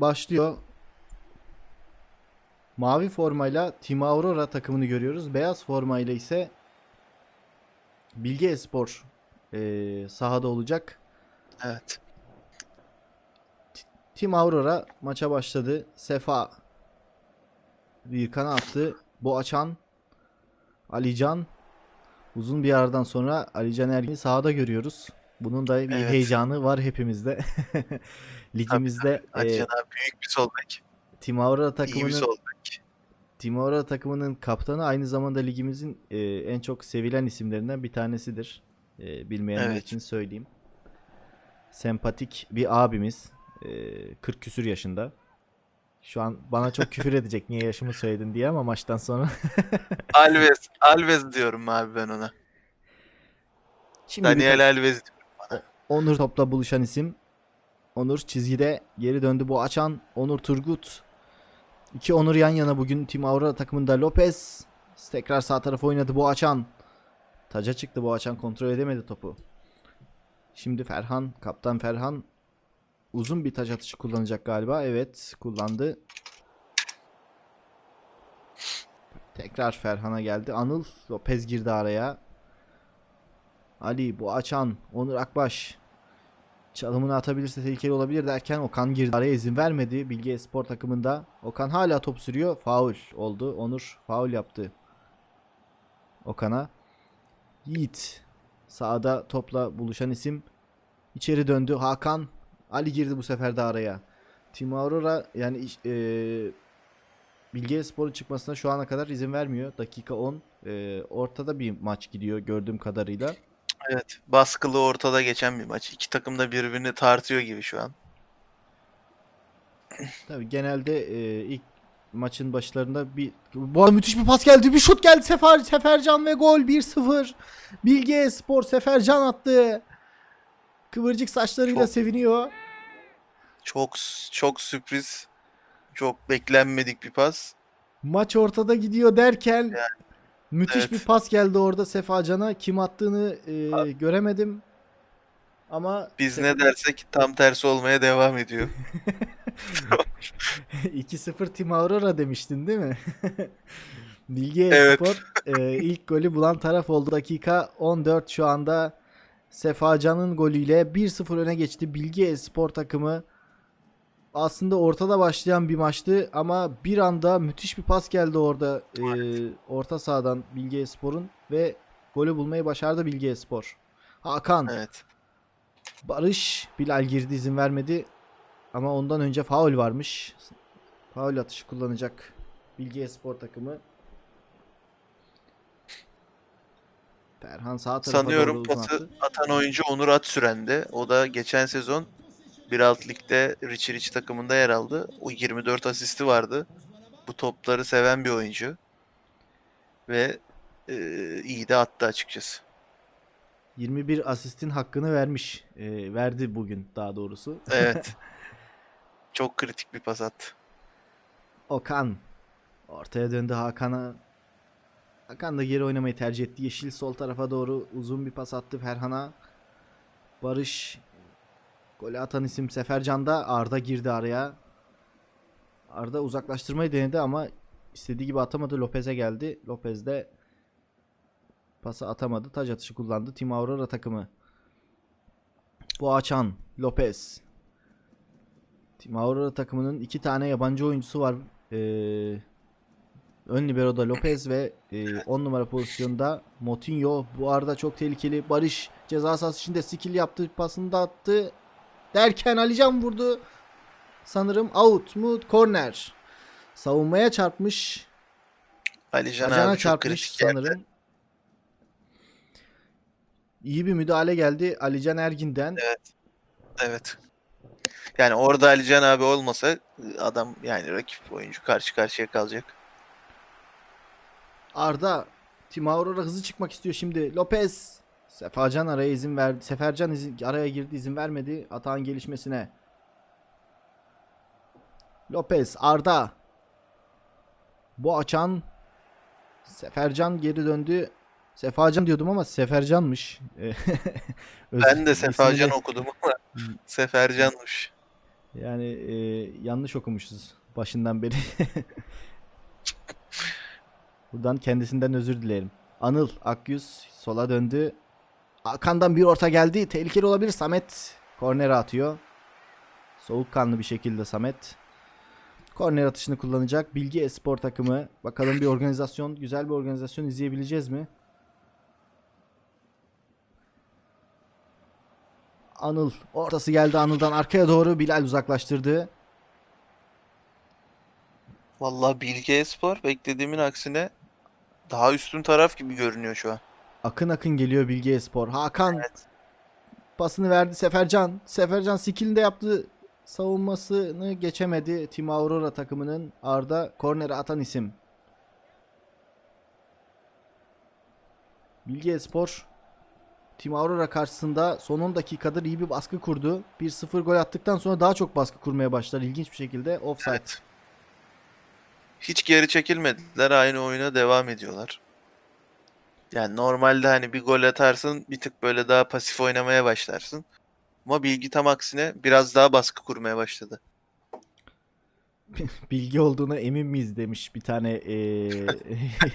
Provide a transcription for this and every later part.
başlıyor. Mavi formayla Team Aurora takımını görüyoruz. Beyaz formayla ise Bilge Espor eee, sahada olacak. Evet. Team Aurora maça başladı. Sefa bir kana attı. Boğaçan Alican uzun bir aradan sonra Alican Ergin'i sahada görüyoruz. Bunun da bir Evet. heyecanı var hepimizde. Ligimizde Ali e, Can abi büyük bir sol bek. Bir takımının sol bek. Takımının kaptanı aynı zamanda ligimizin e, en çok sevilen isimlerinden bir tanesidir. E, bilmeyenler Evet. için söyleyeyim. Sempatik bir abimiz. E, 40 küsür yaşında. Şu an bana çok küfür edecek niye yaşımı söyledin diye ama maçtan sonra. Alves. Alves diyorum abi ben ona. Şimdi bir Daniel Alves diyorum. Onur topla buluşan isim. Onur çizgide geri döndü bu açan. Onur Turgut. İki Onur yan yana bugün Team Aurora takımında Lopez. Tekrar sağ tarafa oynadı bu açan. Taca çıktı bu açan kontrol edemedi topu. Şimdi Ferhan, kaptan Ferhan uzun bir taç atışı kullanacak galiba. Evet, kullandı. Tekrar Ferhan'a geldi. Anıl Lopez girdi araya. Ali bu açan Onur Akbaş çalımını atabilirse tehlikeli olabilir derken Okan girdi araya izin vermedi Bilge Spor takımında. Okan hala top sürüyor. Faul oldu. Onur faul yaptı. Okan'a. Yiğit sağda topla buluşan isim. İçeri döndü. Hakan Ali girdi bu sefer de araya. Team Aurora yani eee Bilge Spor'un çıkmasına şu ana kadar izin vermiyor. Dakika 10. Eee, ortada bir maç gidiyor gördüğüm kadarıyla. Evet. Baskılı ortada geçen bir maç. İki takım da birbirini tartıyor gibi şu an. Tabii genelde e, ilk maçın başlarında bir bu arada müthiş bir pas geldi. Bir şut geldi. Sefer Sefercan ve gol 1-0. Bilge Spor Sefercan attı. Kıvırcık saçlarıyla Çok- seviniyor. Çok çok sürpriz. Çok beklenmedik bir pas. Maç ortada gidiyor derken müthiş evet. bir pas geldi orada Sefacan'a. Kim attığını e, göremedim. Ama Biz Sef- ne dersek tam tersi olmaya devam ediyor. 2-0 Team Aurora demiştin değil mi? Bilgi Evet. Espor e, ilk golü bulan taraf oldu. Dakika 14 şu anda Sefacan'ın golüyle 1-0 öne geçti. Bilgi Espor takımı aslında ortada başlayan bir maçtı ama bir anda müthiş bir pas geldi orada e, orta sahadan Bilgi Espor'un ve golü bulmayı başardı Bilgi Espor. Hakan Evet. Barış Bilal girdi izin vermedi. Ama ondan önce faul varmış. Faul atışı kullanacak Bilgi Spor takımı. Ferhan sağ tarafa Sanıyorum doğru pası atan oyuncu Onur Atsüren'di. O da geçen sezon 1.6 ligde Rich Rich takımında yer aldı. O 24 asisti vardı. Bu topları seven bir oyuncu. Ve e, iyi de attı açıkçası. 21 asistin hakkını vermiş. Ee, verdi bugün daha doğrusu. Evet. Çok kritik bir pas attı. Okan ortaya döndü Hakan'a. Hakan da geri oynamayı tercih etti. Yeşil sol tarafa doğru uzun bir pas attı Ferhan'a. Barış golü atan isim Sefercan da Arda girdi araya. Arda uzaklaştırmayı denedi ama istediği gibi atamadı. Lopez'e geldi. Lopez de pası atamadı. Taç atışı kullandı. Team Aurora takımı. Boğaçan, Lopez. Team Aurora takımının iki tane yabancı oyuncusu var. Ee, ön libero'da Lopez ve 10 numara pozisyonda Motinho. Bu arada çok tehlikeli. Barış ceza sahası içinde skill yaptı. Pasını da attı. Derken Alican vurdu. Sanırım out mu? Corner. Savunmaya çarpmış. Alican Alican'a abi çok çarpmış kritik yerde. sanırım. İyi bir müdahale geldi Alican Ergin'den. Evet. Yani orada Alican abi olmasa adam yani rakip oyuncu karşı karşıya kalacak. Arda Team Aurora hızlı çıkmak istiyor şimdi. Lopez Sefacan araya izin verdi. Sefercan izin, araya girdi izin vermedi atağın gelişmesine. Lopez Arda Bu açan Sefercan geri döndü. Sefacan diyordum ama Sefercan'mış. Ben de Sefercan okudum ama Sefercan'mış. Yani e, yanlış okumuşuz başından beri. Buradan kendisinden özür dilerim. Anıl Akyüz sola döndü. Hakan'dan bir orta geldi. Tehlikeli olabilir. Samet korner atıyor. Soğukkanlı bir şekilde Samet. Korner atışını kullanacak. Bilgi Espor takımı. Bakalım bir organizasyon, güzel bir organizasyon izleyebileceğiz mi? Anıl ortası geldi Anıl'dan arkaya doğru Bilal uzaklaştırdı. Vallahi Bilge Espor beklediğimin aksine daha üstün taraf gibi görünüyor şu an. Akın akın geliyor Bilgi Espor. Hakan pasını verdi Sefercan. Sefercan skillinde yaptığı savunmasını geçemedi. Team Aurora takımının Arda korneri atan isim. Bilgi Espor Team Aurora karşısında son 10 dakikadır iyi bir baskı kurdu. 1-0 gol attıktan sonra daha çok baskı kurmaya başlar ilginç bir şekilde. Offside. Evet. Hiç geri çekilmediler. Aynı oyuna devam ediyorlar. Yani normalde hani bir gol atarsın bir tık böyle daha pasif oynamaya başlarsın. Ama Bilgi tam aksine biraz daha baskı kurmaya başladı. bilgi olduğuna emin miyiz demiş bir tane eee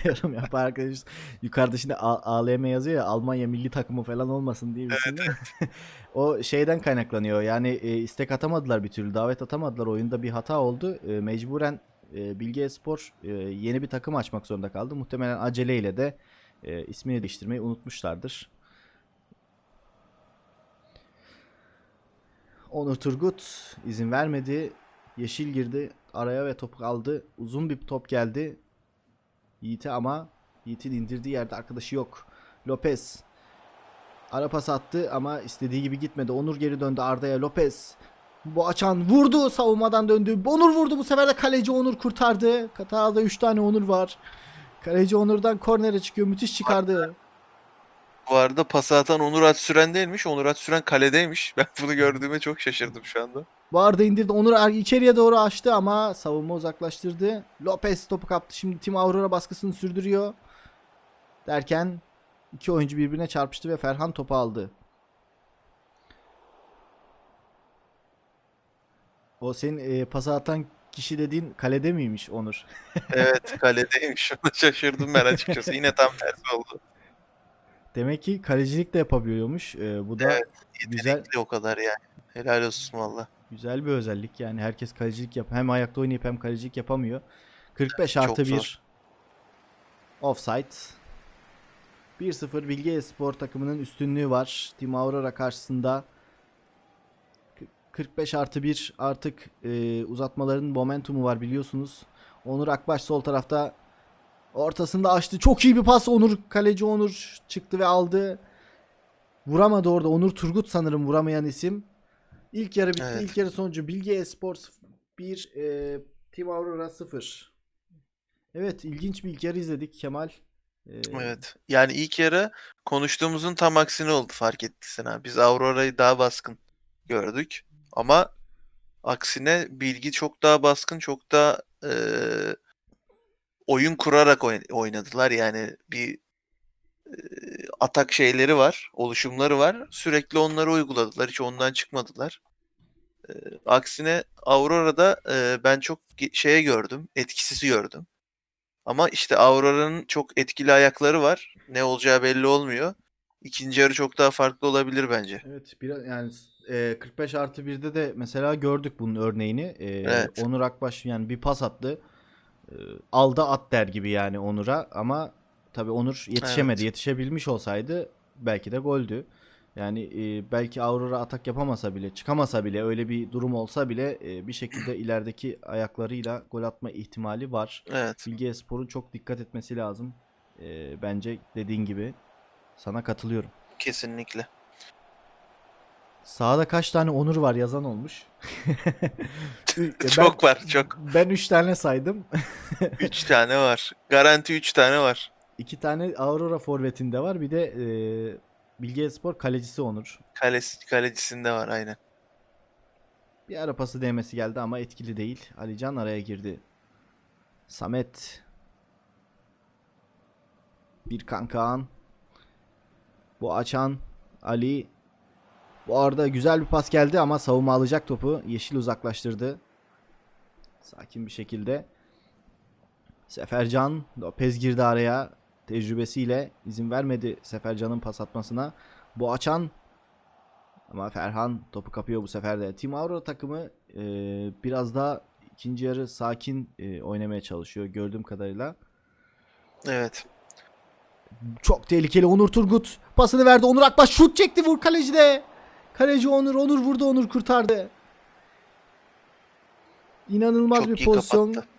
yorum yapan arkadaş. Yukarıda şimdi ALM yazıyor ya Almanya milli takımı falan olmasın diye değil mi? o şeyden kaynaklanıyor. Yani e, istek atamadılar bir türlü. Davet atamadılar. Oyunda bir hata oldu. E, mecburen e, Bilgi Espor e, yeni bir takım açmak zorunda kaldı. Muhtemelen aceleyle de e, ismini değiştirmeyi unutmuşlardır. Onur Turgut izin vermedi. Yeşil girdi araya ve topu aldı. Uzun bir top geldi. Yiğit'e ama Yiğit'in indirdiği yerde arkadaşı yok. Lopez ara pas attı ama istediği gibi gitmedi. Onur geri döndü Arda'ya. Lopez bu açan vurdu savunmadan döndü. Onur vurdu bu sefer de kaleci Onur kurtardı. Katar'da 3 tane Onur var. Kaleci Onur'dan kornere çıkıyor. Müthiş çıkardı. Bu arada pası atan Onur Atsüren değilmiş. Onur Atsüren kaledeymiş. Ben bunu gördüğüme çok şaşırdım şu anda. Bu arada indirdi. Onur er- içeriye doğru açtı ama savunma uzaklaştırdı. Lopez topu kaptı. Şimdi Tim Aurora baskısını sürdürüyor. Derken iki oyuncu birbirine çarpıştı ve Ferhan topu aldı. O senin e, pası atan kişi dediğin kalede miymiş Onur? Evet kaledeymiş. Ona şaşırdım ben açıkçası. Yine tam tersi oldu. Demek ki kalecilik de yapabiliyormuş. E, bu da Evet, güzel o kadar yani. Helal olsun valla. güzel bir özellik. Yani herkes kalecilik yap hem ayakta oynayıp hem kalecilik yapamıyor. 45 çok artı zor. 1 offside. 1-0 Bilgi Espor takımının üstünlüğü var. Team Aurora karşısında. K- 45 artı 1 artık e, uzatmaların momentumu var biliyorsunuz. Onur Akbaş sol tarafta ortasında açtı. Çok iyi bir pas Onur. Kaleci Onur çıktı ve aldı. Vuramadı orada. Onur Turgut sanırım vuramayan isim. İlk yarı bitti. Evet. İlk yarı sonucu Bilgi Espor 1 e, Team Aurora 0. Evet ilginç bir ilk yarı izledik Kemal. Ee, Evet. Yani ilk yarı konuştuğumuzun tam aksine oldu fark ettiysen ha. Biz Aurora'yı daha baskın gördük. Ama aksine Bilgi çok daha baskın, çok daha eee, oyun kurarak oyn- oynadılar. Yani bir eee, atak şeyleri var, oluşumları var. Sürekli onları uyguladılar. Hiç ondan çıkmadılar. Eee, aksine Aurora'da eee, ben çok şeye gördüm, etkisiz gördüm. Ama işte Aurora'nın çok etkili ayakları var. Ne olacağı belli olmuyor. İkinci yarı çok daha farklı olabilir bence. Evet biraz yani e, 45 artı 1'de de mesela gördük bunun örneğini. E, Evet. Onur Akbaş yani bir pas attı. E, alda at der gibi yani Onur'a ama tabii Onur yetişemedi. Evet. Yetişebilmiş olsaydı belki de goldü. Yani e, belki Aurora atak yapamasa bile, çıkamasa bile öyle bir durum olsa bile e, bir şekilde ilerideki ayaklarıyla gol atma ihtimali var. Evet. Bilgi Espor'un çok dikkat etmesi lazım. E, bence dediğin gibi sana katılıyorum. Kesinlikle. Sağda kaç tane Onur var yazan olmuş. Ben- Çok var, çok. Ben 3 tane saydım. 3 tane var. Garanti 3 tane var. 2 tane Aurora forvetinde var. Bir de e, Bilgi Espor kalecisi Onur. Kalesi, kalecisinde var aynen. Bir ara pası değmesi geldi ama etkili değil. Alican araya girdi. Samet. Bir Kaan. Bu açan Ali. Bu arada güzel bir pas geldi ama savunma alacak topu. Yeşil uzaklaştırdı. Sakin bir şekilde. Sefercan Lopez girdi araya. Tecrübesiyle izin vermedi Sefercan'ın pas atmasına. Bu açan ama Ferhan topu kapıyor bu sefer de. Team Aurora takımı e, biraz daha ikinci yarı sakin e, oynamaya çalışıyor gördüğüm kadarıyla. Evet. Çok tehlikeli Onur Turgut. Pasını verdi Onur Akbaş şut çekti vur kaleci de. Kaleci Onur Onur vurdu Onur kurtardı. İnanılmaz Çok bir pozisyon. kapattı.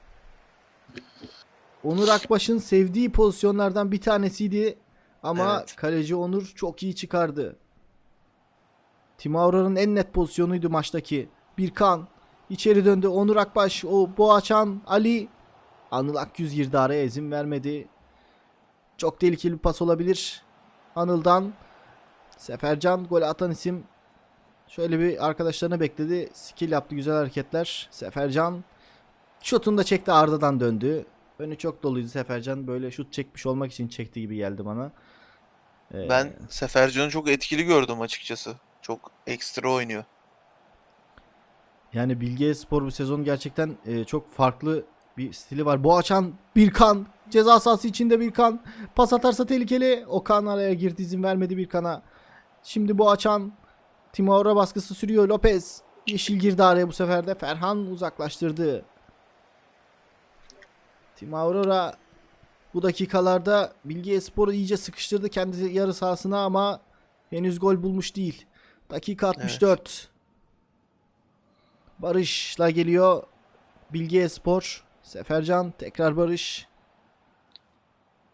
Onur Akbaş'ın sevdiği pozisyonlardan bir tanesiydi. Ama Evet. kaleci Onur çok iyi çıkardı. Timaura'nın en net pozisyonuydu maçtaki. Birkan içeri döndü. Onur Akbaş, o Boğaçan, Ali. Anıl Akyüz girdi araya izin vermedi. Çok tehlikeli bir pas olabilir. Anıl'dan. Sefercan gol atan isim. Şöyle bir arkadaşlarını bekledi. Skill yaptı güzel hareketler. Sefercan şutunu da çekti Arda'dan döndü. Önü çok doluydu Sefercan. Böyle şut çekmiş olmak için çekti gibi geldi bana. Ee, Ben Sefercan'ı çok etkili gördüm açıkçası. Çok ekstra oynuyor. Yani Bilge Spor bu sezon gerçekten e, çok farklı bir stili var. Bu açan Birkan ceza sahası içinde Birkan pas atarsa tehlikeli. Okan araya girdi izin vermedi Birkan'a. Şimdi bu açan Timaura baskısı sürüyor Lopez. Yeşil girdi araya bu sefer de Ferhan uzaklaştırdı. Timaura bu dakikalarda Bilge Spor'u iyice sıkıştırdı kendi yarı sahasına ama henüz gol bulmuş değil. Dakika 64. Barış'la geliyor. Bilge Spor. Sefercan tekrar Barış.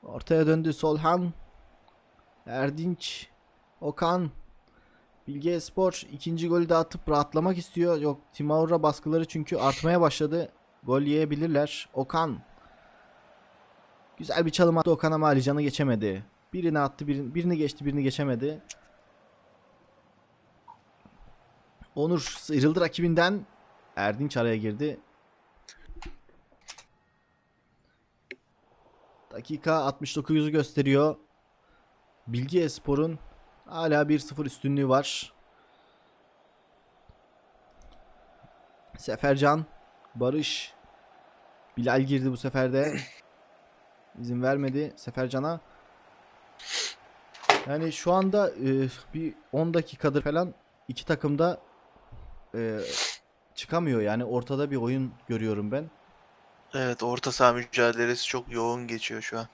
Ortaya döndü Solhan. Erdinç. Okan. Bilge Spor ikinci golü de atıp rahatlamak istiyor. Yok Timaura baskıları çünkü artmaya başladı. Gol yiyebilirler. Okan. Güzel bir çalım attı Okan ama Alican'ı geçemedi. Birini attı birini, birini geçti birini geçemedi. Onur sıyrıldı rakibinden. Erdinç araya girdi. Dakika 69'u gösteriyor. Bilgi Espor'un hala 1-0 üstünlüğü var. Sefercan, Barış, Bilal girdi bu sefer de. İzin vermedi Sefercan'a. Yani şu anda e, bir 10 dakikadır falan iki takımda e, çıkamıyor. Yani ortada bir oyun görüyorum ben. Evet orta saha mücadelesi çok yoğun geçiyor şu an.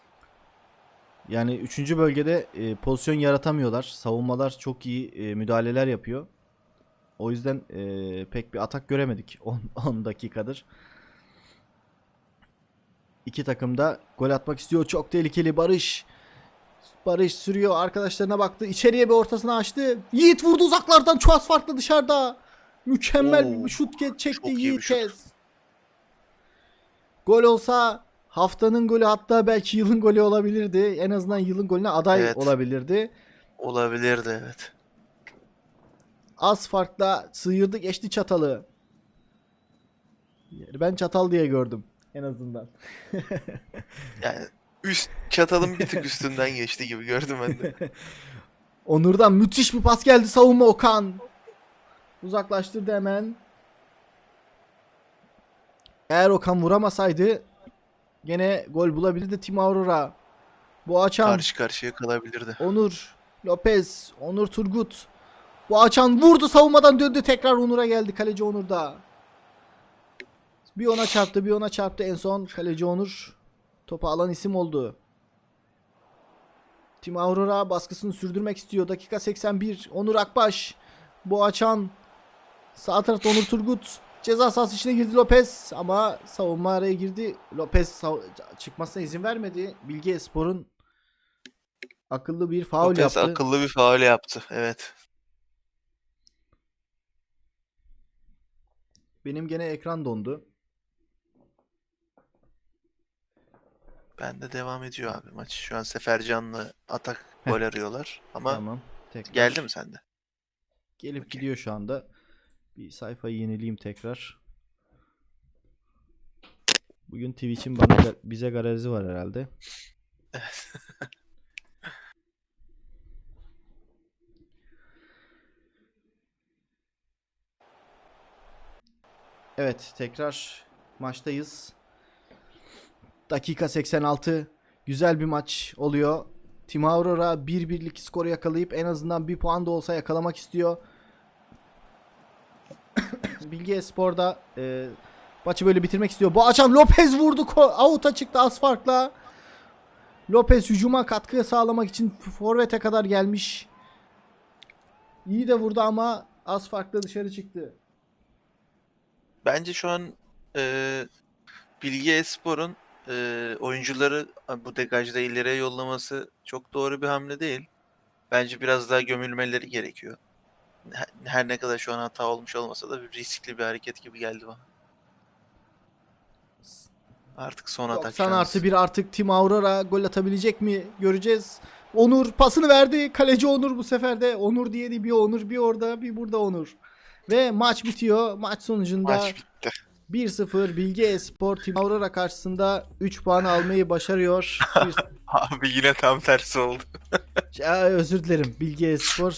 Yani 3. bölgede e, pozisyon yaratamıyorlar. Savunmalar çok iyi e, müdahaleler yapıyor. O yüzden e, pek bir atak göremedik 10, 10 dakikadır. İki takım da gol atmak istiyor. Çok tehlikeli Barış. Barış sürüyor arkadaşlarına baktı. İçeriye bir ortasını açtı. Yiğit vurdu uzaklardan. Çok az farklı dışarıda. Mükemmel Oo, bir şut çekti Yiğit. Tez. Gol olsa haftanın golü hatta belki yılın golü olabilirdi. En azından yılın golüne aday Evet. olabilirdi. Olabilirdi evet. Az farkla sıyırdı geçti çatalı. Ben çatal diye gördüm en azından. Yani üst çatalın bir tık üstünden geçti gibi gördüm ben de. Onur'dan müthiş bir pas geldi savunma Okan. Uzaklaştırdı hemen. Eğer Okan vuramasaydı gene gol bulabilirdi Tim Aurora. Bu açan Karşı karşıya kalabilirdi. Onur Lopez, Onur Turgut. Bu açan vurdu savunmadan döndü tekrar Onur'a geldi kaleci Onur'da. Bir ona çarptı bir ona çarptı en son kaleci Onur topu alan isim oldu. Tim Aurora baskısını sürdürmek istiyor. Dakika 81. Onur Akbaş. Bu açan. Sağ tarafta Onur Turgut. Ceza sahası içine girdi Lopez ama savunma araya girdi. Lopez çıkmasına izin vermedi. Bilge Espor'un akıllı bir faul Lopez yaptı. akıllı bir faul yaptı. Evet. Benim gene ekran dondu. Bende devam ediyor abi maç. Şu an Sefercan'la atak gol arıyorlar. Ama Tamam. Tekrar. geldi mi sende? Gelip Okey. gidiyor şu anda. Bir sayfayı yenileyim tekrar. Bugün Twitch'in bana bize garezi var herhalde. evet tekrar maçtayız. Dakika 86. Güzel bir maç oluyor. Tim Aurora bir birlik skoru yakalayıp en azından bir puan da olsa yakalamak istiyor. Bilgi Espor'da e, maçı böyle bitirmek istiyor. Bu açan Lopez vurdu. Out'a çıktı az farkla. Lopez hücuma katkı sağlamak için forvete kadar gelmiş. İyi de vurdu ama az farkla dışarı çıktı. Bence şu an e, Bilgi Espor'un e, oyuncuları bu degajda ileriye yollaması çok doğru bir hamle değil. Bence biraz daha gömülmeleri gerekiyor. Her, ne kadar şu an hata olmuş olmasa da bir riskli bir hareket gibi geldi bana. Artık son atak 90 şansı. artı 1 artık Team Aurora gol atabilecek mi göreceğiz. Onur pasını verdi. Kaleci Onur bu sefer de. Onur diye bir Onur bir orada bir burada Onur. Ve maç bitiyor. Maç sonucunda Maç bitti. 1-0 Bilgi Espor Team Aurora karşısında 3 puan almayı başarıyor. Bir- Abi yine tam tersi oldu. Ya, özür dilerim. Bilgi Espor